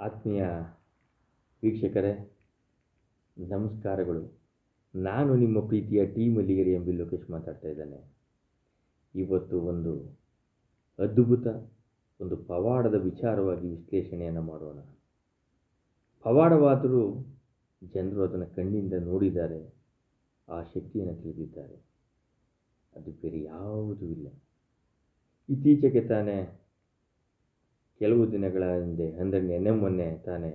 ಆತ್ಮೀಯ ವೀಕ್ಷಕರೇ, ನಮಸ್ಕಾರಗಳು. ನಾನು ನಿಮ್ಮ ಪ್ರೀತಿಯ ಟಿ ಮಲ್ಲಿಗೆರೆ ಎಂಬಿ ಲೋಕೇಶ್ ಮಾತಾಡ್ತಾ ಇದ್ದೇನೆ. ಇವತ್ತು ಒಂದು ಅದ್ಭುತ, ಒಂದು ಪವಾಡದ ವಿಚಾರವಾಗಿ ವಿಶ್ಲೇಷಣೆಯನ್ನು ಮಾಡೋಣ. ಪವಾಡವಾದರೂ ಜನರು ಅದನ್ನು ಕಣ್ಣಿಂದ ನೋಡಿದ್ದಾರೆ, ಆ ಶಕ್ತಿಯನ್ನು ತಿಳಿದಿದ್ದಾರೆ. ಅದು ಬೇರೆ ಯಾವುದೂ ಇಲ್ಲ. ಇತ್ತೀಚೆಗೆ ತಾನೇ ಕೆಲವು ದಿನಗಳ ಹಿಂದೆ ಅಂದರೆ ನೆನ್ನೆ ಮೊನ್ನೆ ತಾನೇ,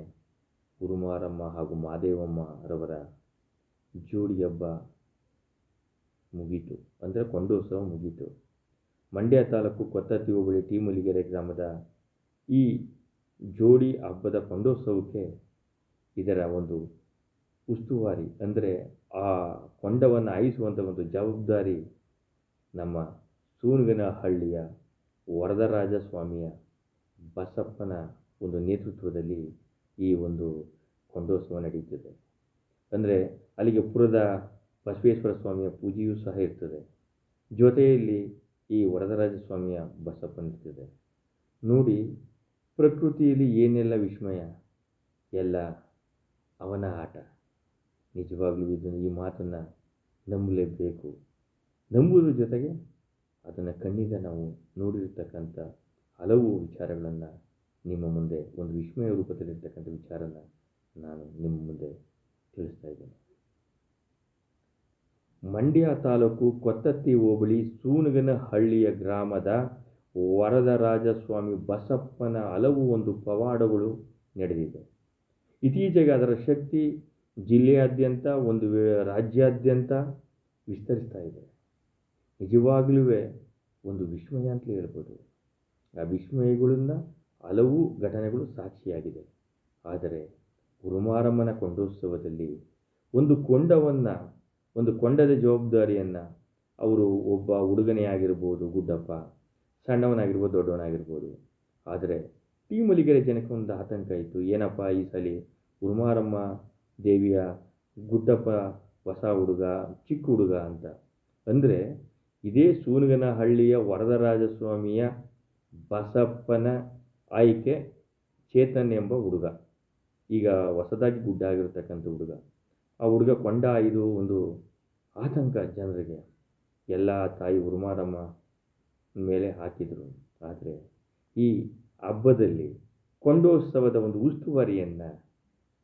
ಗುರುಮಾರಮ್ಮ ಹಾಗೂ ಮಾದೇವಮ್ಮರವರ ಜೋಡಿ ಹಬ್ಬ ಮುಗೀತು. ಅಂದರೆ ಕೊಂಡೋತ್ಸವ ಮುಗೀತು. ಮಂಡ್ಯ ತಾಲೂಕು ಕೊತ್ತತ್ತಿ ಹೋಬಳಿ ಟಿ ಮಲ್ಲಿಗೆರೆ ಗ್ರಾಮದ ಈ ಜೋಡಿ ಹಬ್ಬದ ಕೊಂಡೋತ್ಸವಕ್ಕೆ ಇದರ ಒಂದು ಉಸ್ತುವಾರಿ, ಅಂದರೆ ಆ ಕೊಂಡವನ್ನು ಆಯಿಸುವಂಥ ಒಂದು ಜವಾಬ್ದಾರಿ ನಮ್ಮ ಸೂನಗನಹಳ್ಳಿಯ ವರದರಾಜ ಸ್ವಾಮಿಯ ಬಸಪ್ಪನ ಒಂದು ನೇತೃತ್ವದಲ್ಲಿ ಈ ಒಂದು ಕೊಂಡೋತ್ಸವ ನಡೆಯುತ್ತದೆ ಅಂದರೆ ಅಲ್ಲಿಗೆ ಪುರದ ಬಸವೇಶ್ವರ ಸ್ವಾಮಿಯ ಪೂಜೆಯೂ ಸಹ ಇರ್ತದೆ. ಜೊತೆಯಲ್ಲಿ ಈ ವರದರಾಜ ಸ್ವಾಮಿಯ ಬಸಪ್ಪನ ಇರ್ತದೆ. ನೋಡಿ, ಪ್ರಕೃತಿಯಲ್ಲಿ ಏನೆಲ್ಲ ವಿಸ್ಮಯ, ಎಲ್ಲ ಅವನ ಆಟ. ನಿಜವಾಗಲೂ ಇದನ್ನು ಈ ಮಾತನ್ನು ನಂಬಲೇಬೇಕು. ನಂಬುವುದ್ರ ಜೊತೆಗೆ ಅದನ್ನು ಕಣ್ಣಿಂದ ನಾವು ನೋಡಿರ್ತಕ್ಕಂಥ ಹಲವು ವಿಚಾರಗಳನ್ನು ನಿಮ್ಮ ಮುಂದೆ, ಒಂದು ವಿಸ್ಮಯ ರೂಪದಲ್ಲಿರ್ತಕ್ಕಂಥ ವಿಚಾರನ ನಾನು ನಿಮ್ಮ ಮುಂದೆ ತಿಳಿಸ್ತಾ ಇದ್ದೇನೆ. ಮಂಡ್ಯ ತಾಲೂಕು ಕೊತ್ತತ್ತಿ ಹೋಬಳಿ ಸೂನಗನಹಳ್ಳಿಯ ಗ್ರಾಮದ ವರದರಾಜಸ್ವಾಮಿ ಬಸಪ್ಪನ ಹಲವು ಒಂದು ಪವಾಡಗಳು ನಡೆದಿದೆ. ಇತ್ತೀಚೆಗೆ ಅದರ ಶಕ್ತಿ ಜಿಲ್ಲೆಯಾದ್ಯಂತ, ಒಂದು ರಾಜ್ಯಾದ್ಯಂತ ವಿಸ್ತರಿಸ್ತಾ ಇದೆ. ನಿಜವಾಗಲೂ ಒಂದು ವಿಸ್ಮಯ ಅಂತಲೇ ಹೇಳ್ಬೋದು. ವಿಸ್ಮಯಗಳಿಂದ ಹಲವು ಘಟನೆಗಳು ಸಾಕ್ಷಿಯಾಗಿದೆ. ಆದರೆ ಗುರುಮಾರಮ್ಮನ ಕೊಂಡೋತ್ಸವದಲ್ಲಿ ಒಂದು ಕೊಂಡವನ್ನು, ಒಂದು ಕೊಂಡದ ಜವಾಬ್ದಾರಿಯನ್ನು ಅವರು ಒಬ್ಬ ಹುಡುಗನೇ ಆಗಿರ್ಬೋದು ಗುಡ್ಡಪ್ಪ, ಸಣ್ಣವನಾಗಿರ್ಬೋದು, ದೊಡ್ಡವನಾಗಿರ್ಬೋದು. ಆದರೆ ಟಿ ಮಲಿಗೆರೆ ಜನಕ್ಕೆ ಒಂದು ಆತಂಕ ಇತ್ತು. ಏನಪ್ಪ ಈ ಸಲ ಗುರುಮಾರಮ್ಮ ದೇವಿಯ ಗುಡ್ಡಪ್ಪ ಹೊಸ ಹುಡುಗ, ಚಿಕ್ಕ ಹುಡುಗ ಅಂತ. ಅಂದರೆ ಇದೇ ಸೂನಗನಹಳ್ಳಿಯ ವರದರಾಜ ಸ್ವಾಮಿಯ ಬಸಪ್ಪನ ಆಯ್ಕೆ ಚೇತನ್ ಎಂಬ ಹುಡುಗ. ಈಗ ಹೊಸದಾಗಿ ಗುಡ್ಡ ಆಗಿರತಕ್ಕಂಥ ಹುಡುಗ. ಆ ಹುಡುಗ ಕೊಂಡ ಇದು ಒಂದು ಆತಂಕ ಜನರಿಗೆ. ಎಲ್ಲ ತಾಯಿ ಉರುಮಾರಮ್ಮ ಮೇಲೆ ಹಾಕಿದರು. ಆದರೆ ಈ ಹಬ್ಬದಲ್ಲಿ ಕೊಂಡೋತ್ಸವದ ಒಂದು ಉಸ್ತುವಾರಿಯನ್ನು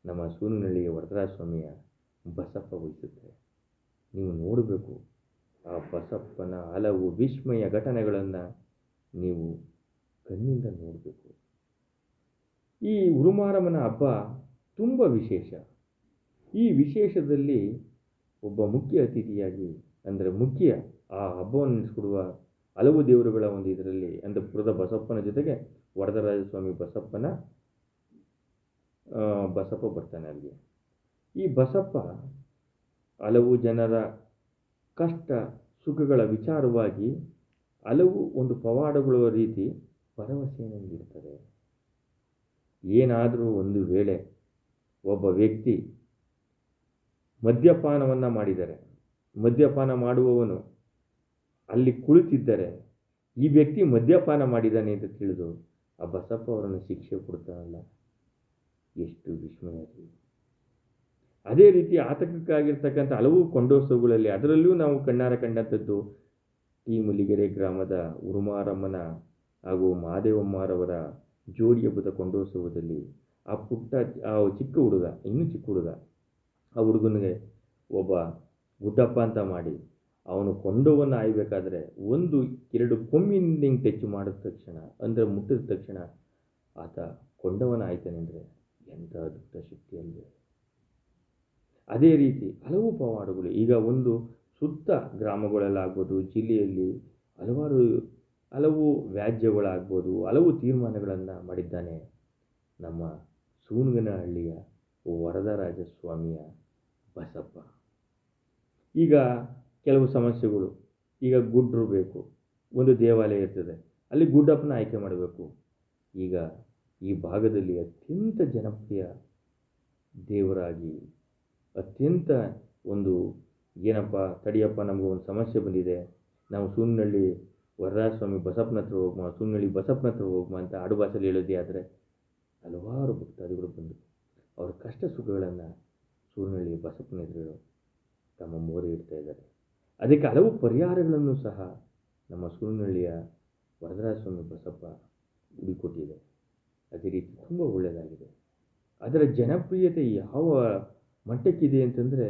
ನಮ್ಮ ಸೂರಿನಳ್ಳಿಯ ವರದರಾಜ ಸ್ವಾಮಿಯ ಬಸಪ್ಪ ವಹಿಸುತ್ತೆ. ನೀವು ನೋಡಬೇಕು ಆ ಬಸಪ್ಪನ ಹಲವು ವಿಸ್ಮಯ ಘಟನೆಗಳನ್ನು ನೀವು ಕಣ್ಣಿಂದ ನೋಡಬೇಕು. ಈ ಉರುಮಾರಮ್ಮನ ಹಬ್ಬ ತುಂಬ ವಿಶೇಷ. ಈ ವಿಶೇಷದಲ್ಲಿ ಒಬ್ಬ ಮುಖ್ಯ ಅತಿಥಿಯಾಗಿ, ಅಂದರೆ ಮುಖ್ಯ ಆ ಹಬ್ಬವನ್ನು ಹಲವು ದೇವರುಗಳ ಒಂದು ಇದರಲ್ಲಿ, ಅಂದರೆ ಪುರದ ಬಸಪ್ಪನ ಜೊತೆಗೆ ವರದರಾಜಸ್ವಾಮಿ ಬಸಪ್ಪನ ಬಸಪ್ಪ ಬರ್ತಾನೆ ಅಲ್ಲಿ ಈ ಬಸಪ್ಪ ಹಲವು ಜನರ ಕಷ್ಟ, ಸುಖಗಳ ವಿಚಾರವಾಗಿ ಹಲವು ಒಂದು ಪವಾಡಗಳ ರೀತಿ ಭರವಸೆಯನ್ನು ನಮಗಿರ್ತದೆ ಏನಾದರೂ ಒಂದು ವೇಳೆ ಒಬ್ಬ ವ್ಯಕ್ತಿ ಮದ್ಯಪಾನವನ್ನು ಮಾಡಿದರೆ, ಮದ್ಯಪಾನ ಮಾಡುವವನು ಅಲ್ಲಿ ಕುಳಿತಿದ್ದರೆ ಈ ವ್ಯಕ್ತಿ ಮದ್ಯಪಾನ ಮಾಡಿದ್ದಾನೆ ಅಂತ ತಿಳಿದು ಆ ಬಸಪ್ಪ ಅವರನ್ನು ಶಿಕ್ಷೆ ಕೊಡ್ತಾನಲ್ಲ. ಎಷ್ಟು ವಿಸ್ಮಯ ಅದೇ ರೀತಿ ಆತಂಕಕ್ಕಾಗಿರ್ತಕ್ಕಂಥ ಹಲವು ಕೊಂಡೋತ್ಸವಗಳಲ್ಲಿ ಅದರಲ್ಲೂ ನಾವು ಕಣ್ಣಾರ ಕಂಡಂಥದ್ದು. ಟಿ ಮುಲಿಗೆರೆ ಗ್ರಾಮದ ಉರುಮಾರಮ್ಮನ ಹಾಗೂ ಮಹಾದೇವಮ್ಮರವರ ಜೋಡಿ ಹಬ್ಬದ ಕೊಂಡೋತ್ಸವದಲ್ಲಿ ಆ ಪುಟ್ಟ, ಆ ಚಿಕ್ಕ ಹುಡುಗ, ಇನ್ನೂ ಚಿಕ್ಕ ಹುಡುಗ, ಆ ಹುಡುಗನಿಗೆ ಒಬ್ಬ ಗುಡ್ಡಪ್ಪ ಅಂತ ಮಾಡಿ ಅವನು ಕೊಂಡೋವನ್ನು ಆಯ್ಬೇಕಾದ್ರೆ ಒಂದು, ಎರಡು ಕೊಮ್ಮಿನಿಂದ ಹಿಂಗೆ ಟಚ್ ಮಾಡಿದ ತಕ್ಷಣ, ಅಂದರೆ ಮುಟ್ಟಿದ ತಕ್ಷಣ ಆತ ಕೊಂಡವನ ಆಯ್ತಾನೆ ಅಂದರೆ ಎಂಥ ಅದ್ಭುತ ಶಕ್ತಿ ಅಂದರೆ ಅದೇ ರೀತಿ ಹಲವು ಪವಾಡಗಳು, ಈಗ ಒಂದು ಸುತ್ತ ಗ್ರಾಮಗಳಲ್ಲಾಗ್ಬೋದು ಜಿಲ್ಲೆಯಲ್ಲಿ ಹಲವಾರು ಹಲವು ವ್ಯಾಜ್ಯಗಳಾಗ್ಬೋದು, ಹಲವು ತೀರ್ಮಾನಗಳನ್ನು ಮಾಡಿದ್ದಾನೆ ನಮ್ಮ ಸೂನಗನಹಳ್ಳಿಯ ವರದರಾಜ ಸ್ವಾಮಿಯ ಬಸಪ್ಪ. ಈಗ ಕೆಲವು ಸಮಸ್ಯೆಗಳು. ಈಗ ಗುಡ್ರು ಬೇಕು. ಒಂದು ದೇವಾಲಯ ಇರ್ತದೆ. ಅಲ್ಲಿ ಗುಡ್ಡಪ್ಪನ ಆಯ್ಕೆ ಮಾಡಬೇಕು. ಈಗ ಈ ಭಾಗದಲ್ಲಿ ಅತ್ಯಂತ ಜನಪ್ರಿಯ ದೇವರಾಗಿ, ಅತ್ಯಂತ ಒಂದು ಏನಪ್ಪ, ತಡಿಯಪ್ಪ ನಮಗೊಂದು ಸಮಸ್ಯೆ ಬಂದಿದೆ. ನಾವು ಸೂನಹಳ್ಳಿ ವರರಾಜ ಸ್ವಾಮಿ ಬಸಪ್ಪನ ಹತ್ರ ಹೋಗ್ಮ ಸುಮ್ಮನಳ್ಳಿ ಬಸಪ್ಪನ ಹತ್ರ ಹೋಗ್ಮ ಅಂತ ಆಡು ಭಾಷೆಯಲ್ಲಿ ಹೇಳೋದೇ ಆದರೆ ಹಲವಾರು ಭಕ್ತಾದಿಗಳು ಬಂದು ಅವರ ಕಷ್ಟ ಸುಖಗಳನ್ನು ಸೂರ್ನಳ್ಳಿ ಬಸಪ್ಪನ ಎದುರು ತಮ್ಮ ಮೋರೆ ಇಡ್ತಾ ಇದ್ದಾರೆ. ಅದಕ್ಕೆ ಹಲವು ಪರಿಹಾರಗಳನ್ನು ಸಹ ನಮ್ಮ ಸೂರಿನಹಳ್ಳಿಯ ವರದರಾಜ ಸ್ವಾಮಿ ಬಸಪ್ಪ ಹುಡುಕೊಟ್ಟಿದೆ ಅದೇ ರೀತಿ ತುಂಬ ಒಳ್ಳೆಯದಾಗಿದೆ ಅದರ ಜನಪ್ರಿಯತೆ ಯಾವ ಮಟ್ಟಕ್ಕಿದೆ ಅಂತಂದರೆ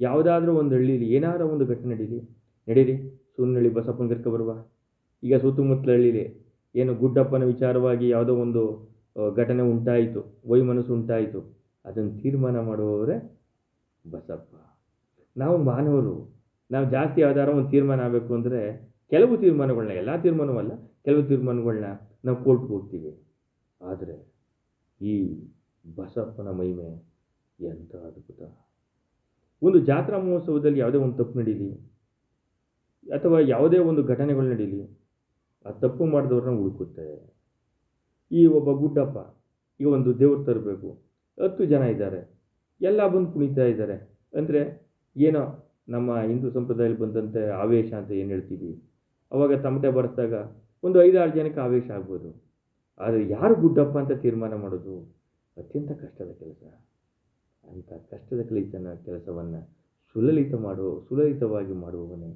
ಯಾವುದಾದ್ರೂ ಒಂದು ಹಳ್ಳಿಯಲ್ಲಿ ಏನಾದರೂ ಒಂದು ಘಟನೆ ನಡೀಲಿ, ನಡೀರಿ ಸೂರ್ನಳ್ಳಿ ಬಸಪ್ಪನ ಕರ್ಕೊ ಬರುವ. ಈಗ ಸುತ್ತಮುತ್ತಲ ಹಳ್ಳಿಲಿ ಏನು ಗುಡ್ಡಪ್ಪನ ವಿಚಾರವಾಗಿ ಯಾವುದೋ ಒಂದು ಘಟನೆ ಉಂಟಾಯಿತು, ವೈಮನಸ್ಸು ಉಂಟಾಯಿತು, ಅದನ್ನು ತೀರ್ಮಾನ ಮಾಡುವವರೇ ಬಸಪ್ಪ. ನಾವು ಮಾನವರು, ನಾವು ಜಾಸ್ತಿ ಯಾವ್ದಾರ ಒಂದು ತೀರ್ಮಾನ ಆಗಬೇಕು ಅಂದರೆ ಕೆಲವು ತೀರ್ಮಾನಗಳನ್ನ, ಎಲ್ಲ ತೀರ್ಮಾನವಲ್ಲ ಕೆಲವು ತೀರ್ಮಾನಗಳನ್ನ ನಾವು ಕೋರ್ಟ್ಗೆ ಹೋಗ್ತೀವಿ. ಆದರೆ ಈ ಬಸಪ್ಪನ ಮಹಿಮೆ ಎಂಥ ಅದ್ಭುತ. ಒಂದು ಜಾತ್ರಾ ಮಹೋತ್ಸವದಲ್ಲಿ ಯಾವುದೇ ಒಂದು ತಪ್ಪು ನಡೀಲಿ, ಅಥವಾ ಯಾವುದೇ ಒಂದು ಘಟನೆಗಳು ನಡೀಲಿ ಆ ತಪ್ಪು ಮಾಡಿದವ್ರನ್ನ ಹುಡುಕುತ್ತೆ. ಈ ಒಬ್ಬ ಗುಡ್ಡಪ್ಪ ಈಗ ಒಂದು ದೇವ್ರು ತರಬೇಕು. ಹತ್ತು ಜನ ಇದ್ದಾರೆ. ಎಲ್ಲ ಬಂದು ಕುಣಿತಾ ಇದ್ದಾರೆ. ಅಂದರೆ ಏನೋ ನಮ್ಮ ಹಿಂದೂ ಸಂಪ್ರದಾಯದಲ್ಲಿ ಬಂದಂತೆ ಆವೇಶ ಅಂತ ಏನು ಹೇಳ್ತೀವಿ? ಅವಾಗ ತಮಟೆ ಬರೆಸಿದಾಗ ಒಂದು ಐದಾರು ಜನಕ್ಕೆ ಆವೇಶ ಆಗ್ಬೋದು. ಆದರೆ ಯಾರು ಗುಡ್ಡಪ್ಪ ಅಂತ ತೀರ್ಮಾನ ಮಾಡೋದು? ಅತ್ಯಂತ ಕಷ್ಟದ ಕೆಲಸ. ಅಂಥ ಕಷ್ಟದ ಕಲಿತನ ಕೆಲಸವನ್ನು ಸುಲಲಿತ ಮಾಡೋ ಸುಲಲಿತವಾಗಿ ಮಾಡುವವನೇ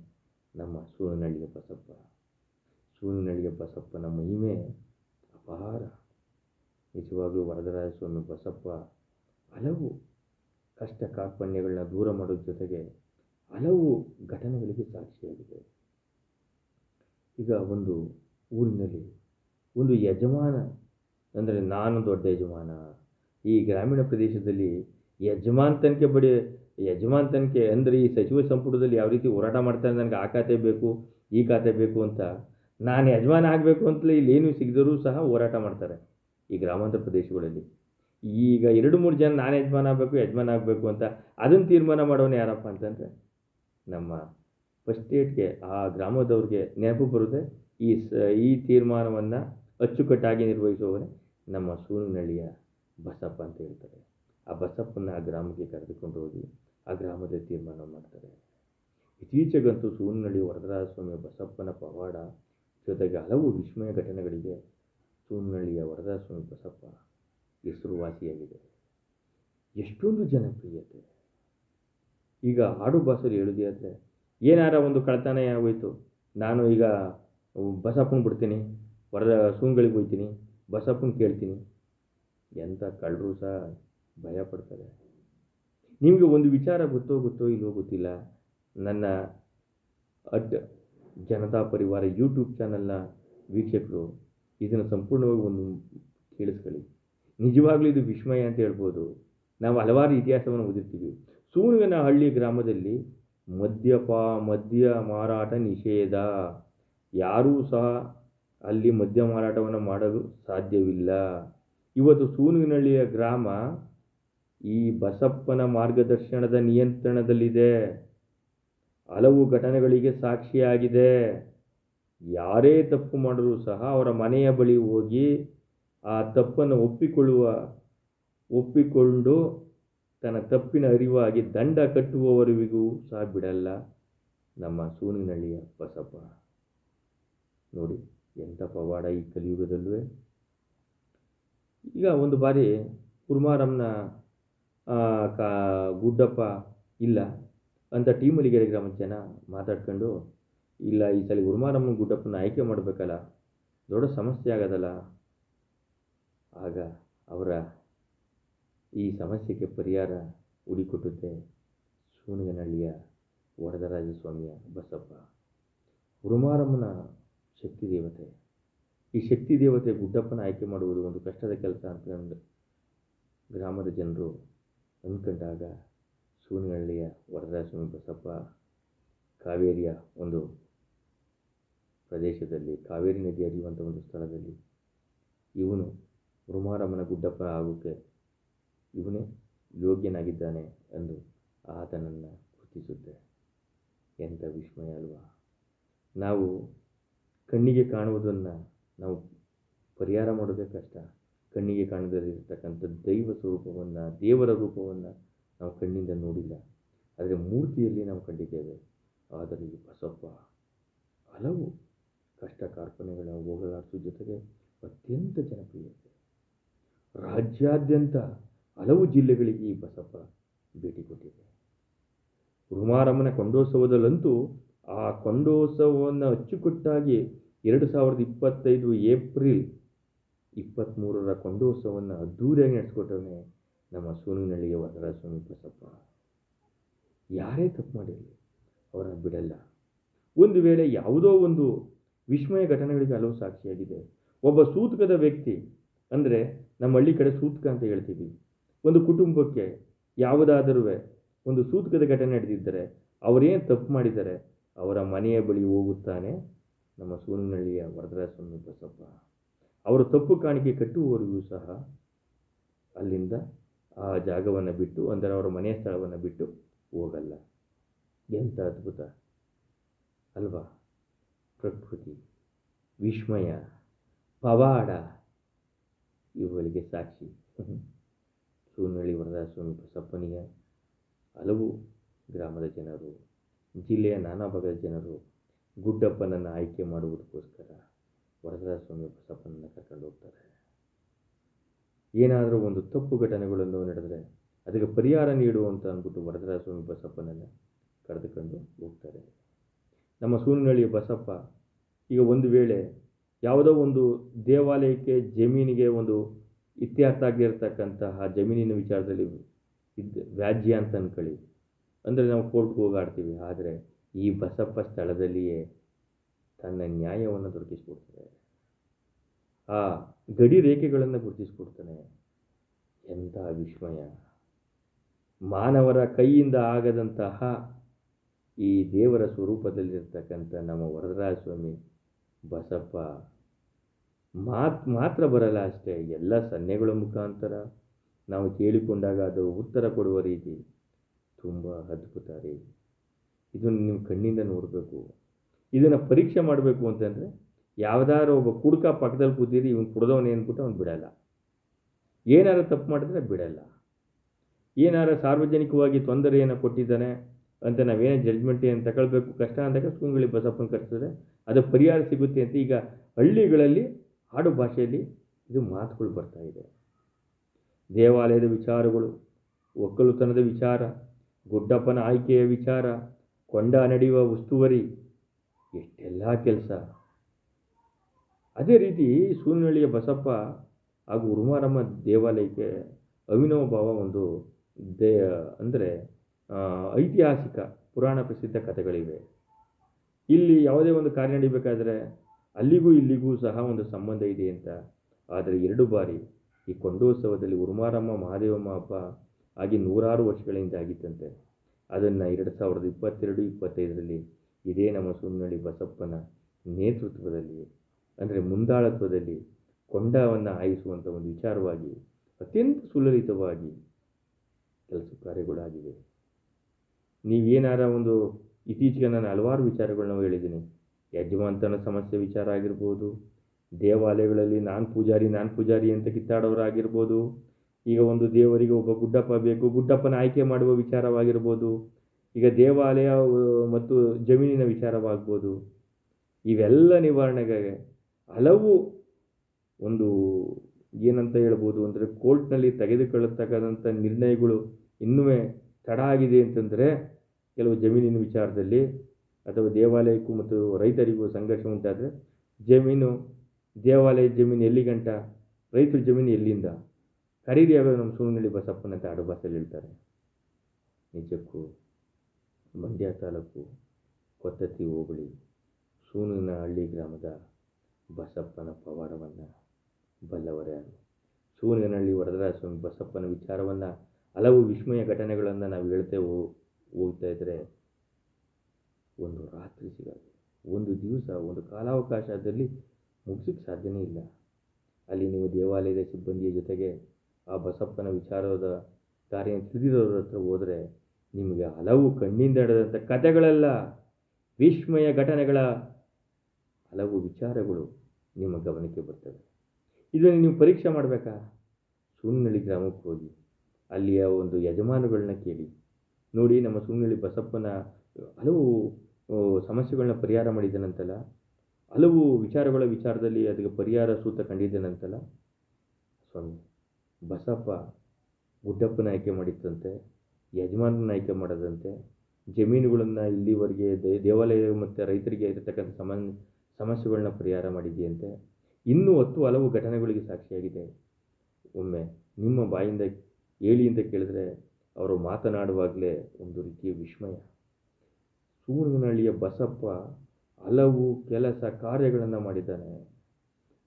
ನಮ್ಮ ಸೂರನಹಳ್ಳಿಯ ಬಸಪ್ಪ. ಸೂರನಹಳ್ಳಿಯ ಬಸಪ್ಪನ ಮಹಿಮೆ, ಅಪಾರ. ನಿಜವಾಗಲೂ ವರದರಾಜ ಸ್ವಾಮಿ ಬಸಪ್ಪ ಹಲವು ಕಷ್ಟ ಕಾರ್ಪಣ್ಯಗಳನ್ನ ದೂರ ಮಾಡೋದ್ರ ಜೊತೆಗೆ ಹಲವು ಘಟನೆಗಳಿಗೆ ಸಾಕ್ಷಿಯಾಗಿದೆ. ಈಗ ಒಂದು ಊರಿನಲ್ಲಿ ಒಂದು ಯಜಮಾನ, ಅಂದರೆ ನಾನು ದೊಡ್ಡ ಯಜಮಾನ, ಈ ಗ್ರಾಮೀಣ ಪ್ರದೇಶದಲ್ಲಿ ಯಜಮಾನ್ತನಕ್ಕೆ ಬಡಿ, ಯಜಮಾನ್ತನಕ್ಕೆ ಅಂದರೆ ಈ ಸಚಿವ ಸಂಪುಟದಲ್ಲಿ ಯಾವ ರೀತಿ ಹೋರಾಟ ಮಾಡ್ತಾರೆ ನನಗೆ ಆ ಖಾತೆ ಬೇಕು, ಈ ಖಾತೆ ಬೇಕು ಅಂತ ನಾನು ಯಜಮಾನ ಆಗಬೇಕು ಅಂತಲೇ ಇಲ್ಲಿ ಏನು ಸಿಗದರೂ ಸಹ ಹೋರಾಟ ಮಾಡ್ತಾರೆ ಈ ಗ್ರಾಮಾಂತರ ಪ್ರದೇಶಗಳಲ್ಲಿ. ಈಗ ಎರಡು ಮೂರು ಜನ ನಾನು ಯಜಮಾನ ಆಗಬೇಕು ಯಜಮಾನ ಆಗಬೇಕು ಅಂತ ಅದನ್ನು ತೀರ್ಮಾನ ಮಾಡೋನು ಯಾರಪ್ಪ ಅಂತಂದರೆ ನಮ್ಮ ಫಸ್ಟ್ ಏಡ್ಗೆ ಆ ಗ್ರಾಮದವ್ರಿಗೆ ನೆನಪು ಬರುತ್ತೆ. ಈ ಸ, ಈ ತೀರ್ಮಾನವನ್ನು ಅಚ್ಚುಕಟ್ಟಾಗಿ ನಿರ್ವಹಿಸುವವರೇ ನಮ್ಮ ಸೂರಿನಹಳ್ಳಿಯ ಬಸಪ್ಪ ಅಂತ ಹೇಳ್ತಾರೆ. ಆ ಬಸಪ್ಪನ ಆ ಗ್ರಾಮಕ್ಕೆ ಕರೆದುಕೊಂಡು ಹೋಗಿ ಆ ಗ್ರಾಮದ ತೀರ್ಮಾನ ಮಾಡ್ತಾರೆ. ಇತ್ತೀಚೆಗಂತೂ ಸೂರಿನಹಳ್ಳಿ ವರದರಾಜ ಸ್ವಾಮಿ ಬಸಪ್ಪನ ಪವಾಡ ಜೊತೆಗೆ ಹಲವು ವಿಸ್ಮಯ ಘಟನೆಗಳಿಗೆ ಸೂರಿನಹಳ್ಳಿಯ ವರದಾ ಸ್ವಾಮಿ ಬಸಪ್ಪ ಹೆಸರುವಾಸಿಯಾಗಿದೆ ಎಷ್ಟೊಂದು ಜನಪ್ರಿಯತೆ. ಈಗ ಆಡು ಭಾಷೆಯಲ್ಲಿ ಹೇಳಿದೆ ಆದರೆ ಏನಾರ ಒಂದು ಕಳ್ತನ ಆಗೋಯ್ತು. ನಾನು ಈಗ ಬಸಪ್ಪನ ಬಿಡ್ತೀನಿ, ವರದ ಸೂನ್ಗಳಿಗೆ ಹೋಗ್ತೀನಿ, ಬಸಪ್ಪನ ಕೇಳ್ತೀನಿ. ಎಂಥ ಕಳ್ಳರು ಸಹ ಭಯ ಪಡ್ತಾರೆ. ನಿಮಗೆ ಒಂದು ವಿಚಾರ ಗೊತ್ತೋ ಗೊತ್ತೋ ಇಲ್ವೋ ಗೊತ್ತಿಲ್ಲ. ನನ್ನ ಅಡ್ ಜನತಾ ಪರಿವಾರ ಯೂಟ್ಯೂಬ್ ಚಾನೆಲ್ನ ವೀಕ್ಷಕರು ಇದನ್ನು ಸಂಪೂರ್ಣವಾಗಿ ಒಂದು ಕೇಳಿಸ್ಕೊಳ್ಳಿ. ನಿಜವಾಗ್ಲೂ ಇದು ವಿಸ್ಮಯ ಅಂತ ಹೇಳ್ಬೋದು. ನಾವು ಹಲವಾರು ಇತಿಹಾಸವನ್ನು ಓದಿರ್ತೀವಿ. ಸೂನಗನಹಳ್ಳಿ ಗ್ರಾಮದಲ್ಲಿ ಮದ್ಯಪ, ಮದ್ಯ ಮಾರಾಟ ನಿಷೇಧ. ಯಾರೂ ಸಹ ಅಲ್ಲಿ ಮದ್ಯ ಮಾರಾಟವನ್ನು ಮಾಡಲು ಸಾಧ್ಯವಿಲ್ಲ. ಇವತ್ತು ಸೂನುವಿನಹಳ್ಳಿಯ ಗ್ರಾಮ ಈ ಬಸಪ್ಪನ ಮಾರ್ಗದರ್ಶನದ ನಿಯಂತ್ರಣದಲ್ಲಿದೆ. ಹಲವು ಘಟನೆಗಳಿಗೆ ಸಾಕ್ಷಿಯಾಗಿದೆ. ಯಾರೇ ತಪ್ಪು ಮಾಡಿದರೂ ಸಹ ಅವರ ಮನೆಯ ಬಳಿ ಹೋಗಿ ಆ ತಪ್ಪನ್ನು ಒಪ್ಪಿಕೊಳ್ಳುವ, ಒಪ್ಪಿಕೊಂಡು ತನ್ನ ತಪ್ಪಿನ ಅರಿವಾಗಿ ದಂಡ ಕಟ್ಟುವವರಿಗೂ ಸಹ ಬಿಡಲ್ಲ. ನಮ್ಮ ಸೂನಿನಳ್ಳಿಯ ಬಸಪ್ಪ. ನೋಡಿ ಎಂಥ ಪವಾಡ ಈ ಕಲಿಯುಗದಲ್ಲೂ. ಈಗ ಒಂದು ಬಾರಿ ಕುರ್ಮಾರಮ್ಮನ ಕಾ, ಗುಡ್ಡಪ್ಪ ಇಲ್ಲ. ಅಂತ ಟೀಮಲ್ಲಿ ಗೆಲ್ಲೋಕ್ಕಿಂತ ಜನ ಮಾತಾಡ್ಕೊಂಡು, ಇಲ್ಲ ಈ ಸಲ ಉರ್ಮಾರಮ್ಮನ ಗುಡ್ಡಪ್ಪನ ಆಯ್ಕೆ ಮಾಡಬೇಕಲ್ಲ, ದೊಡ್ಡ ಸಮಸ್ಯೆ ಆಗೋದಲ್ಲ. ಆಗ ಅವರ ಈ ಸಮಸ್ಯೆಗೆ ಪರಿಹಾರ ಹುಡಿಕೊಟ್ಟುತ್ತೆ ಸೂನಗನಹಳ್ಳಿಯ ವರದರಾಜ ಸ್ವಾಮಿಯ ಬಸಪ್ಪ. ಉರುಮಾರಮ್ಮನ ಶಕ್ತಿ ದೇವತೆ. ಈ ಶಕ್ತಿ ದೇವತೆ ಗುಡ್ಡಪ್ಪನ ಆಯ್ಕೆ ಮಾಡುವುದು ಒಂದು ಕಷ್ಟದ ಕೆಲಸ ಅಂತ ಗ್ರಾಮದ ಜನರು ಅಂದ್ಕೊಂಡಾಗ ಸೂನಗನಹಳ್ಳಿಯ ವರದರಾಜ ಸ್ವಾಮಿ ಬಸಪ್ಪ ಕಾವೇರಿಯ ಒಂದು ಪ್ರದೇಶದಲ್ಲಿ, ಕಾವೇರಿ ನದಿ ಹರಿಯುವಂಥ ಒಂದು ಸ್ಥಳದಲ್ಲಿ ಇವನು ಉರುಮಾರಮ್ಮನ ಗುಡ್ಡಪ್ಪ ಆಗೋಕ್ಕೆ ಇವನೇ ಯೋಗ್ಯನಾಗಿದ್ದಾನೆ ಎಂದು ಆತನನ್ನು ಗುರುತಿಸುತ್ತೆ. ಎಂಥ ವಿಸ್ಮಯ ಅಲ್ವಾ? ನಾವು ಕಣ್ಣಿಗೆ ಕಾಣುವುದನ್ನು ನಾವು ಪರಿಹಾರ ಮಾಡೋದೇ ಕಷ್ಟ. ಕಣ್ಣಿಗೆ ಕಾಣದಲ್ಲಿರ್ತಕ್ಕಂಥ ದೈವ ಸ್ವರೂಪವನ್ನು, ದೇವರ ರೂಪವನ್ನು ನಾವು ಕಣ್ಣಿಂದ ನೋಡಿಲ್ಲ. ಆದರೆ ಮೂರ್ತಿಯಲ್ಲಿ ನಾವು ಕಂಡಿದ್ದೇವೆ. ಆದರೆ ಈ ಬಸಪ್ಪ ಹಲವು ಕಷ್ಟ ಕಾರ್ಪಣ್ಯಗಳ ಹೋಗಲಾಡಿಸೋ ಜೊತೆಗೆ ಅತ್ಯಂತ ಜನಪ್ರಿಯತೆ ರಾಜ್ಯಾದ್ಯಂತ ಹಲವು ಜಿಲ್ಲೆಗಳಿಗೆ ಈ ಬಸಪ್ಪ ಭೇಟಿ ಕೊಟ್ಟಿದೆ. ರುಮಾರಮ್ಮನ ಕೊಂಡೋತ್ಸವದಲ್ಲಂತೂ ಆ ಕೊಂಡೋತ್ಸವವನ್ನು ಅಚ್ಚುಕಟ್ಟಾಗಿ ಎರಡು ಸಾವಿರದ ಇಪ್ಪತ್ತೈದು ಏಪ್ರಿಲ್ ಇಪ್ಪತ್ತ್ಮೂರರ ಕೊಂಡೋತ್ಸವವನ್ನು ಅದ್ಧೂರಿಯಾಗಿ ನಡೆಸ್ಕೊಟ್ಟವನೇ ನಮ್ಮ ಸೂನಿನಳ್ಳಿಯ ವರದರಾಜಸ್ವಾಮಿ ಬಸಪ್ಪ, ಯಾರೇ ತಪ್ಪು ಮಾಡಿರಲಿ, ಅವರನ್ನು ಬಿಡಲ್ಲ. ಒಂದು ವೇಳೆ ಯಾವುದೋ ಒಂದು ವಿಸ್ಮಯ ಘಟನೆಗಳಿಗೆ ಹಲವು ಸಾಕ್ಷಿಯಾಗಿದೆ. ಒಬ್ಬ ಸೂತಕದ ವ್ಯಕ್ತಿ, ಅಂದರೆ ನಮ್ಮ ಹಳ್ಳಿ ಕಡೆ ಸೂತಕ ಅಂತ ಹೇಳ್ತೀವಿ. ಒಂದು ಕುಟುಂಬಕ್ಕೆ ಯಾವುದಾದರೂ ಒಂದು ಸೂತಕದ ಘಟನೆ ನಡೆದಿದ್ದರೆ, ಅವರೇನು ತಪ್ಪು ಮಾಡಿದ್ದಾರೆ, ಅವರ ಮನೆಯ ಬಳಿ ಹೋಗುತ್ತಾನೆ ನಮ್ಮ ಸೂನಿನಹಳ್ಳಿಯ ವರದರಾಜಸ್ವಾಮಿ ಬಸಪ್ಪ. ಅವರು ತಪ್ಪು ಕಾಣಿಕೆ ಕಟ್ಟುವವರೆಗೂ ಸಹ ಅಲ್ಲಿಂದ ಆ ಜಾಗವನ್ನು ಬಿಟ್ಟು ಅಂದರೆ ಅವರ ಮನೆಯ ಸ್ಥಳವನ್ನು ಬಿಟ್ಟು ಹೋಗಲ್ಲ. ಎಂಥ ಅದ್ಭುತ. ಅಲ್ವಾ? ಪ್ರಕೃತಿ, ವಿಸ್ಮಯ, ಪವಾಡ. ಇವುಗಳಿಗೆ ಸಾಕ್ಷಿ. ಸೂನಹಳ್ಳಿ ವರದಾಸ್ವಾಮಿ ಬಸಪ್ಪನಿಗೆ ಹಲವು ಗ್ರಾಮದ ಜನರು, ಜಿಲ್ಲೆಯ ನಾನಾ ಭಾಗದ ಜನರು ಗುಡ್ಡಪ್ಪನನ್ನು ಆಯ್ಕೆ ಮಾಡುವುದಕ್ಕೋಸ್ಕರ ವರದರಾಜಸ್ವಾಮಿ ಬಸಪ್ಪನನ್ನು ಕರ್ಕೊಂಡು ಹೋಗ್ತಾರೆ. ಏನಾದರೂ ಒಂದು ತಪ್ಪು ಘಟನೆಗಳನ್ನು ನಡೆದರೆ ಅದಕ್ಕೆ ಪರಿಹಾರ ನೀಡು ಅಂತ ವರದರಾಜ ಸ್ವಾಮಿ ಬಸಪ್ಪನನ್ನು ಕರೆದುಕೊಂಡು ಹೋಗ್ತಾರೆ. ನಮ್ಮ ಸೂನಿನಹಳ್ಳಿಯ ಬಸಪ್ಪ ಈಗ ಒಂದು ವೇಳೆ ಯಾವುದೋ ಒಂದು ದೇವಾಲಯಕ್ಕೆ ಜಮೀನಿಗೆ ಒಂದು ಇತ್ಯರ್ಥ ಆಗಿರ್ತಕ್ಕಂತಹ ಜಮೀನಿನ ವಿಚಾರದಲ್ಲಿ ಇದ್ದ ವ್ಯಾಜ್ಯ ಅಂತ ಅಂದ್ಕೊಳ್ಳಿ ಅಂದರೆ ನಾವು ಕೋರ್ಟ್ಗೆ ಹೋಗಾಡ್ತೀವಿ, ಆದರೆ ಈ ಬಸಪ್ಪ ಸ್ಥಳದಲ್ಲಿಯೇ ತನ್ನ ನ್ಯಾಯವನ್ನು ದೊರಕಿಸ್ಕೊಡ್ತಾರೆ. ಆ ಗಡಿ ರೇಖೆಗಳನ್ನು ಗುರುತಿಸಿಕೊಡ್ತಾನೆ. ಎಂಥ ವಿಸ್ಮಯ. ಮಾನವರ ಕೈಯಿಂದ ಆಗದಂತಹ ಈ ದೇವರ ಸ್ವರೂಪದಲ್ಲಿರ್ತಕ್ಕಂಥ ನಮ್ಮ ವರದರಾಜ ಸ್ವಾಮಿ ಬಸಪ್ಪ, ಮಾತ್, ಮಾತ್ರ ಬರಲ್ಲ ಅಷ್ಟೇ, ಎಲ್ಲ ಸನ್ನೆಗಳ ಮುಖಾಂತರ ನಾವು ಕೇಳಿಕೊಂಡಾಗ ಅದು ಉತ್ತರ ಕೊಡುವ ರೀತಿ ತುಂಬ ಅದ್ಭುತ ರೀ ಇದನ್ನು ನೀವು ಕಣ್ಣಿಂದ ನೋಡಬೇಕು. ಇದನ್ನು ಪರೀಕ್ಷೆ ಮಾಡಬೇಕು ಅಂತಂದರೆ ಯಾವುದಾದ್ರು ಒಬ್ಬ ಕುಡುಕ ಪಕ್ಕದಲ್ಲಿ ಕೂತಿರಿ ಇವನು ಕುಡ್ದವನೇ ಅಂದ್ಬಿಟ್ಟು ಅವ್ನು ಬಿಡಲ್ಲ. ಏನಾರು ತಪ್ಪು ಮಾಡಿದ್ರೆ ಬಿಡಲ್ಲ. ಏನಾರ ಸಾರ್ವಜನಿಕವಾಗಿ ತೊಂದರೆಯನ್ನು ಕೊಟ್ಟಿದ್ದಾನೆ ಅಂತ ನಾವೇನೇ ಜಡ್ಜ್ಮೆಂಟ್ ಏನು ತಗೊಳ್ಬೇಕು, ಕಷ್ಟ ಅಂದಾಗ ಸ್ಕೂಲ್ಗಳಿಗೆ ಬಸಪ್ಪನ ಕರೆಸಿದ್ರೆ ಅದು ಪರಿಹಾರ ಸಿಗುತ್ತೆ ಅಂತ ಈಗ ಹಳ್ಳಿಗಳಲ್ಲಿ, ಆಡು ಭಾಷೆಯಲ್ಲಿ ಇದು ಮಾತುಗಳು ಬರ್ತಾ ಇದೆ. ದೇವಾಲಯದ ವಿಚಾರಗಳು, ಒಕ್ಕಲುತನದ ವಿಚಾರ, ಗುಡ್ಡಪ್ಪನ ಆಯ್ಕೆಯ ವಿಚಾರ, ಕೊಂಡ ನಡೆಯುವ ಉಸ್ತುವರಿ, ಎಷ್ಟೆಲ್ಲ ಕೆಲಸ. ಅದೇ ರೀತಿ ಸೂನಹಳ್ಳಿಯ ಬಸಪ್ಪ ಹಾಗೂ ಉರುಮಾರಮ್ಮ ದೇವಾಲಯಕ್ಕೆ ಅವಿನವ ಭಾವ ಒಂದು ದೇ, ಅಂದರೆ ಐತಿಹಾಸಿಕ ಪುರಾಣ ಪ್ರಸಿದ್ಧ ಕಥೆಗಳಿವೆ. ಇಲ್ಲಿ ಯಾವುದೇ ಒಂದು ಕಾರ್ಯ ನಡೀಬೇಕಾದರೆ ಅಲ್ಲಿಗೂ ಇಲ್ಲಿಗೂ ಸಹ ಒಂದು ಸಂಬಂಧ ಇದೆ ಅಂತ. ಆದರೆ ಎರಡು ಬಾರಿ ಈ ಕೊಂಡೋತ್ಸವದಲ್ಲಿ ಉರುಮಾರಮ್ಮ ಮಹಾದೇವಮ್ಮ ಹಬ್ಬ ಆಗಿ ನೂರಾರು ವರ್ಷಗಳಿಂದ ಆಗಿತ್ತಂತೆ ಅದನ್ನು ಎರಡು ಸಾವಿರದ ಇಪ್ಪತ್ತೆರಡು, ಇಪ್ಪತ್ತೈದರಲ್ಲಿ ಇದೇ ನಮ್ಮ ಸುಮ್ಮನಳ್ಳಿ ಬಸಪ್ಪನ ನೇತೃತ್ವದಲ್ಲಿ ಅಂದರೆ ಮುಂದಾಳತ್ವದಲ್ಲಿ ಕೊಂಡವನ್ನು ಆಯಿಸುವಂಥ ಒಂದು ವಿಚಾರವಾಗಿ ಅತ್ಯಂತ ಸುಲಲಿತವಾಗಿ ಕೆಲಸ ಕಾರ್ಯಗಳಾಗಿವೆ. ನೀವೇನಾರ ಒಂದು ಇತ್ತೀಚೆಗೆ ನಾನು ಹಲವಾರು ವಿಚಾರಗಳನ್ನ ಹೇಳಿದ್ದೀನಿ. ಯಜಮಾಂತನ ಸಮಸ್ಯೆ ವಿಚಾರ ಆಗಿರ್ಬೋದು, ದೇವಾಲಯಗಳಲ್ಲಿ ನಾನು ಪೂಜಾರಿ ನಾನು ಪೂಜಾರಿ ಅಂತ ಕಿತ್ತಾಡೋರಾಗಿರ್ಬೋದು, ಈಗ ಒಂದು ದೇವರಿಗೆ ಒಬ್ಬ ಗುಡ್ಡಪ್ಪ ಬೇಕು, ಗುಡ್ಡಪ್ಪನ ಆಯ್ಕೆ ಮಾಡುವ ವಿಚಾರವಾಗಿರ್ಬೋದು, ಈಗ ದೇವಾಲಯ ಮತ್ತು ಜಮೀನಿನ ವಿಚಾರವಾಗ್ಬೋದು, ಇವೆಲ್ಲ ನಿವಾರಣೆಗೆ ಹಲವು ಒಂದು ಏನಂತ ಹೇಳ್ಬೋದು ಅಂದರೆ ಕೋರ್ಟ್ನಲ್ಲಿ ತೆಗೆದುಕೊಳ್ಳತಕ್ಕಂಥ ನಿರ್ಣಯಗಳು ಇನ್ನೂ ತಡ ಆಗಿದೆ ಅಂತಂದರೆ ಕೆಲವು ಜಮೀನಿನ ವಿಚಾರದಲ್ಲಿ ಅಥವಾ ದೇವಾಲಯಕ್ಕೂ ಮತ್ತು ರೈತರಿಗೂ ಸಂಘರ್ಷ ಉಂಟಾದರೆ ಜಮೀನು ದೇವಾಲಯ ಜಮೀನು ಎಲ್ಲಿ ಗಂಟ? ರೈತರ ಜಮೀನು ಎಲ್ಲಿಂದ? ಖರೀದಿ ಆಗೋದು ನಮ್ಮ ಸುಮ್ಮನಳ್ಳಿ ಬಸಪ್ಪನಂತ ಆಡು ಬಸ್ಸಲ್ಲಿ ಹೇಳ್ತಾರೆ. ನಿಜಕ್ಕೂ ಮಂಡ್ಯ ತಾಲೂಕು ಕೊತ್ತತ್ತಿ ಹೋಬಳಿ ಸೂನಿನ ಹಳ್ಳಿ ಗ್ರಾಮದ ಬಸಪ್ಪನ ಪವಾಡವನ್ನು ಬಲ್ಲವರೇ ಸೂರ್ಯನಹಳ್ಳಿ ವರದರಾಜ ವರದರಾಜಸ್ವಾಮಿ ಬಸಪ್ಪನ ವಿಚಾರವನ್ನು ಹಲವು ವಿಸ್ಮಯ ಘಟನೆಗಳನ್ನು ನಾವು ಹೇಳ್ತೇ ಹೋಗ್ತಾ ಇದ್ದರೆ ಒಂದು ರಾತ್ರಿ ಸಿಗೋದು ಒಂದು ದಿವಸ, ಒಂದು ಕಾಲಾವಕಾಶದಲ್ಲಿ ಮುಗಿಸೋಕ್ಕೆ ಸಾಧ್ಯನೇ ಇಲ್ಲ. ಅಲ್ಲಿ ನೀವು ದೇವಾಲಯದ ಸಿಬ್ಬಂದಿಯ ಜೊತೆಗೆ ಆ ಬಸಪ್ಪನ ವಿಚಾರದ ಕಾರ್ಯ ತಿಳಿದಿರೋರ ಹತ್ರ ಹೋದರೆ ನಿಮಗೆ ಹಲವು ಕಣ್ಣಿಂದ ಹಿಡಿದಂಥ ಕಥೆಗಳೆಲ್ಲ. ವಿಸ್ಮಯ ಘಟನೆಗಳ ಹಲವು ವಿಚಾರಗಳು ನಿಮ್ಮ ಗಮನಕ್ಕೆ ಬರ್ತವೆ. ಇದನ್ನು ನೀವು ಪರೀಕ್ಷೆ ಮಾಡಬೇಕಾ? ಸುನ್ನಳ್ಳಿ ಗ್ರಾಮಕ್ಕೆ ಹೋಗಿ, ಅಲ್ಲಿಯ ಒಂದು ಯಜಮಾನಗಳನ್ನ ಕೇಳಿ, ನೋಡಿ ನಮ್ಮ ಸುನ್ನಳ್ಳಿ ಬಸಪ್ಪನ ಹಲವು ಸಮಸ್ಯೆಗಳನ್ನ ಪರಿಹಾರ ಮಾಡಿದ್ದಾನಂತಲ್ಲ ಹಲವು ವಿಚಾರಗಳ ವಿಚಾರದಲ್ಲಿ ಅದಕ್ಕೆ ಪರಿಹಾರ ಸೂತ್ರ ಕಂಡಿದ್ದಾನಂತಲ್ಲ ಸ್ವಾಮಿ, ಬಸಪ್ಪ ಗುಡ್ಡಪ್ಪನ ಆಯ್ಕೆ ಮಾಡಿದ್ದಂತೆ ಯಜಮಾನನ ಆಯ್ಕೆ ಮಾಡದಂತೆ, ಜಮೀನುಗಳನ್ನು ಇಲ್ಲಿವರೆಗೆ ದೇವಾಲಯ ಮತ್ತು ರೈತರಿಗೆ ಇರತಕ್ಕಂಥ ಸಮ ಸಮಸ್ಯೆಗಳನ್ನ ಪರಿಹಾರ ಮಾಡಿದೆಯಂತೆ ಇನ್ನೂ ಹತ್ತು ಹಲವು ಘಟನೆಗಳಿಗೆ ಸಾಕ್ಷಿಯಾಗಿದೆ. ಒಮ್ಮೆ ನಿಮ್ಮ ಬಾಯಿಂದ ಹೇಳಿ ಅಂತ ಕೇಳಿದ್ರೆ ಅವರು ಮಾತನಾಡುವಾಗಲೇ ಒಂದು ರೀತಿಯ ವಿಸ್ಮಯ. ಸೂರ್ಯನಹಳ್ಳಿಯ ಬಸಪ್ಪ ಹಲವು ಕೆಲಸ ಕಾರ್ಯಗಳನ್ನು ಮಾಡಿದ್ದಾನೆ.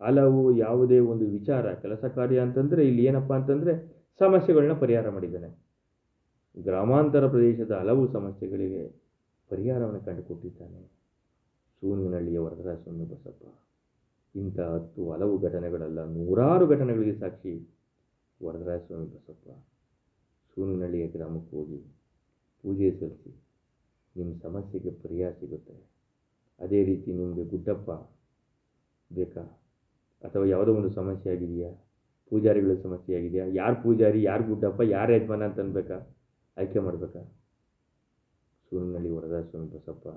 ಹಲವು ಯಾವುದೇ ಒಂದು ವಿಚಾರ, ಕೆಲಸ ಕಾರ್ಯ ಅಂತಂದರೆ ಇಲ್ಲಿ ಏನಪ್ಪ ಅಂತಂದರೆ ಸಮಸ್ಯೆಗಳನ್ನ ಪರಿಹಾರ ಮಾಡಿದ್ದಾನೆ. ಗ್ರಾಮಾಂತರ ಪ್ರದೇಶದ ಹಲವು ಸಮಸ್ಯೆಗಳಿಗೆ ಪರಿಹಾರವನ್ನು ಕಂಡುಕೊಟ್ಟಿದ್ದಾನೆ. ಸೂನಿನಹಳ್ಳಿಯ ವರದರಾಜ ಸ್ವಾಮಿ ಬಸಪ್ಪ ಇಂಥ ಹತ್ತು ಹಲವು ಘಟನೆಗಳಲ್ಲ, ನೂರಾರು ಘಟನೆಗಳಿಗೆ ಸಾಕ್ಷಿ ವರದರಾಜ ಸ್ವಾಮಿ ಬಸಪ್ಪ ಸೂನಿನಹಳ್ಳಿಯ ಗ್ರಾಮಕ್ಕೆ ಹೋಗಿ ಪೂಜೆ ಸಲ್ಲಿಸಿ, ನಿಮ್ಮ ಸಮಸ್ಯೆಗೆ ಪರಿಹಾರ ಸಿಗುತ್ತೆ. ಅದೇ ರೀತಿ ನಿಮಗೆ ಗುಡ್ಡಪ್ಪ ಬೇಕಾ? ಅಥವಾ ಯಾವುದೋ ಒಂದು ಸಮಸ್ಯೆ ಆಗಿದೆಯಾ? ಪೂಜಾರಿಗಳ ಸಮಸ್ಯೆ ಆಗಿದೆಯಾ? ಯಾರು ಪೂಜಾರಿ, ಯಾರು ಗುಡ್ಡಪ್ಪ, ಯಾರು ಯಜಮಾನ ಅಂತ ಅನ್ಬೇಕಾ? ಆಯ್ಕೆ ಮಾಡಬೇಕಾ? ಸೂರಿನಹಳ್ಳಿ ವರದರಾಜ ಸ್ವಾಮಿ ಬಸಪ್ಪ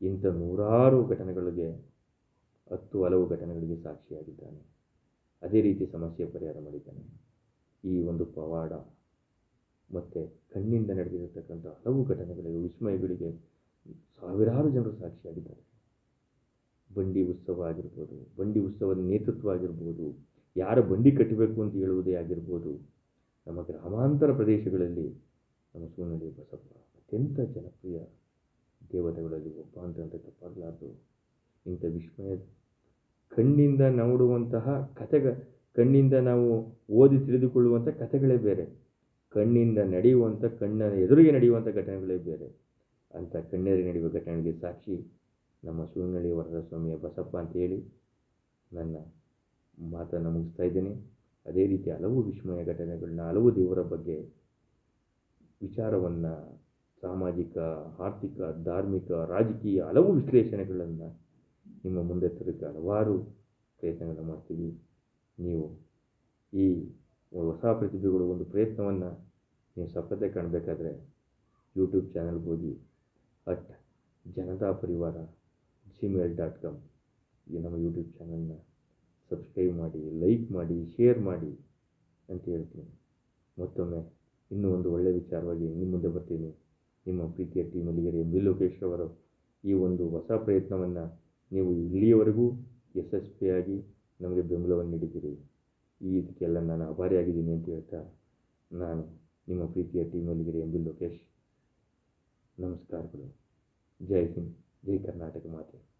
ಇಂಥ ನೂರಾರು ಘಟನೆಗಳಿಗೆ, ಹತ್ತು ಹಲವು ಘಟನೆಗಳಿಗೆ ಸಾಕ್ಷಿಯಾಗಿದ್ದಾನೆ. ಅದೇ ರೀತಿ ಸಮಸ್ಯೆ ಪರಿಹಾರ ಮಾಡಿದ್ದಾನೆ. ಈ ಒಂದು ಪವಾಡ ಮತ್ತು ಕಣ್ಣಿಂದ ನಡೆದಿರತಕ್ಕಂಥ ಹಲವು ಘಟನೆಗಳಿಗೆ ವಿಸ್ಮಯಗಳಿಗೆ ಸಾವಿರಾರು ಜನರು ಸಾಕ್ಷಿಯಾಗಿದ್ದಾರೆ. ಬಂಡಿ ಉತ್ಸವ ಆಗಿರ್ಬೋದು, ಬಂಡಿ ಉತ್ಸವದ ನೇತೃತ್ವ ಆಗಿರ್ಬೋದು, ಯಾರ ಬಂಡಿ ಕಟ್ಟಬೇಕು ಅಂತ ಹೇಳುವುದೇ ಆಗಿರ್ಬೋದು, ನಮ್ಮ ಗ್ರಾಮಾಂತರ ಪ್ರದೇಶಗಳಲ್ಲಿ ನಮ್ಮ ಸೂನಳ್ಳಿ ಬಸಪ್ಪ ಅತ್ಯಂತ ಜನಪ್ರಿಯ ದೇವತೆಗಳಲ್ಲಿ ಒಬ್ಬ ಅಂತಂದರೆ ತಪ್ಪಾಗಲಾರದು ಇಂಥ ವಿಸ್ಮಯ ಕಣ್ಣಿಂದ ನೋಡುವಂತಹ ಕಥೆಗ, ಕಣ್ಣಿಂದ ನಾವು ಓದಿ ತಿಳಿದುಕೊಳ್ಳುವಂಥ ಕಥೆಗಳೇ ಬೇರೆ. ಕಣ್ಣಿಂದ ನಡೆಯುವಂಥ ಕಣ್ಣ ಎದುರಿಗೆ ನಡೆಯುವಂಥ ಘಟನೆಗಳೇ ಬೇರೆ. ಅಂಥ ಕಣ್ಣೆದುರಿಗೆ ನಡೆಯುವ ಘಟನೆಗೆ ಸಾಕ್ಷಿ ನಮ್ಮ ಸೂನಳ್ಳಿ ವರದ ಸ್ವಾಮಿಯ ಬಸಪ್ಪ ಅಂತ ಹೇಳಿ ನನ್ನ ಮಾತನ್ನು ಮುಗಿಸ್ತಾ ಇದ್ದೇನೆ. ಅದೇ ರೀತಿ ಹಲವು ವಿಸ್ಮಯ ಘಟನೆಗಳನ್ನ, ಹಲವು ದೇವರ ಬಗ್ಗೆ ವಿಚಾರವನ್ನು ಸಾಮಾಜಿಕ, ಆರ್ಥಿಕ, ಧಾರ್ಮಿಕ, ರಾಜಕೀಯ ಹಲವು ವಿಶ್ಲೇಷಣೆಗಳನ್ನು ನಿಮ್ಮ ಮುಂದೆ ತರೋಕ್ಕೆ ಹಲವಾರು ಪ್ರಯತ್ನಗಳನ್ನು ಮಾಡ್ತೀವಿ. ನೀವು ಈ ಹೊಸ ಪ್ರತಿಭೆಗಳು ಒಂದು ಪ್ರಯತ್ನವನ್ನು ನೀವು ಸಫಲತೆ ಕಾಣಬೇಕಾದ್ರೆ ಯೂಟ್ಯೂಬ್ ಚಾನಲ್ಗೆ ಹೋಗಿ ಅಟ್ ಜನತಾ ಪರಿವಾರ ಜಿಮೇಲ್ ಡಾಟ್ ಕಾಮ್ ಈ ನಮ್ಮ ಯೂಟ್ಯೂಬ್ ಚಾನಲ್ನ ಸಬ್ಸ್ಕ್ರೈಬ್ ಮಾಡಿ ಲೈಕ್ ಮಾಡಿ ಶೇರ್ ಮಾಡಿ ಅಂತ ಹೇಳ್ತೀನಿ. ಮತ್ತೊಮ್ಮೆ ಇನ್ನೂ ಒಂದು ಒಳ್ಳೆಯ ವಿಚಾರವಾಗಿ ನಿಮ್ಮ ಮುಂದೆ ಬರ್ತೀನಿ. ನಿಮ್ಮ ಪ್ರೀತಿಯ ಟೀಮ್ ಅಲ್ಲಿಗೆ ಎಂ ಬಿ ಲೋಕೇಶ್ ಅವರು ಈ ಒಂದು ಹೊಸ ಪ್ರಯತ್ನವನ್ನು ನೀವು ಇಲ್ಲಿಯವರೆಗೂ ಯಶಸ್ವಿಯಾಗಿ ನಮಗೆ ಬೆಂಬಲವನ್ನು ನೀಡಿದ್ದೀರಿ. ಈ ಇದಕ್ಕೆಲ್ಲ ನಾನು ಆಭಾರಿಯಾಗಿದ್ದೀನಿ ಅಂತ ಹೇಳ್ತಾ ನಾನು ನಿಮ್ಮ ಪ್ರೀತಿಯ team Malligere M B Lokesh, ನಮಸ್ಕಾರಗಳು. ಜೈ ಹಿಂದ್, ಜೈ ಕರ್ನಾಟಕ ಮಾತೆ.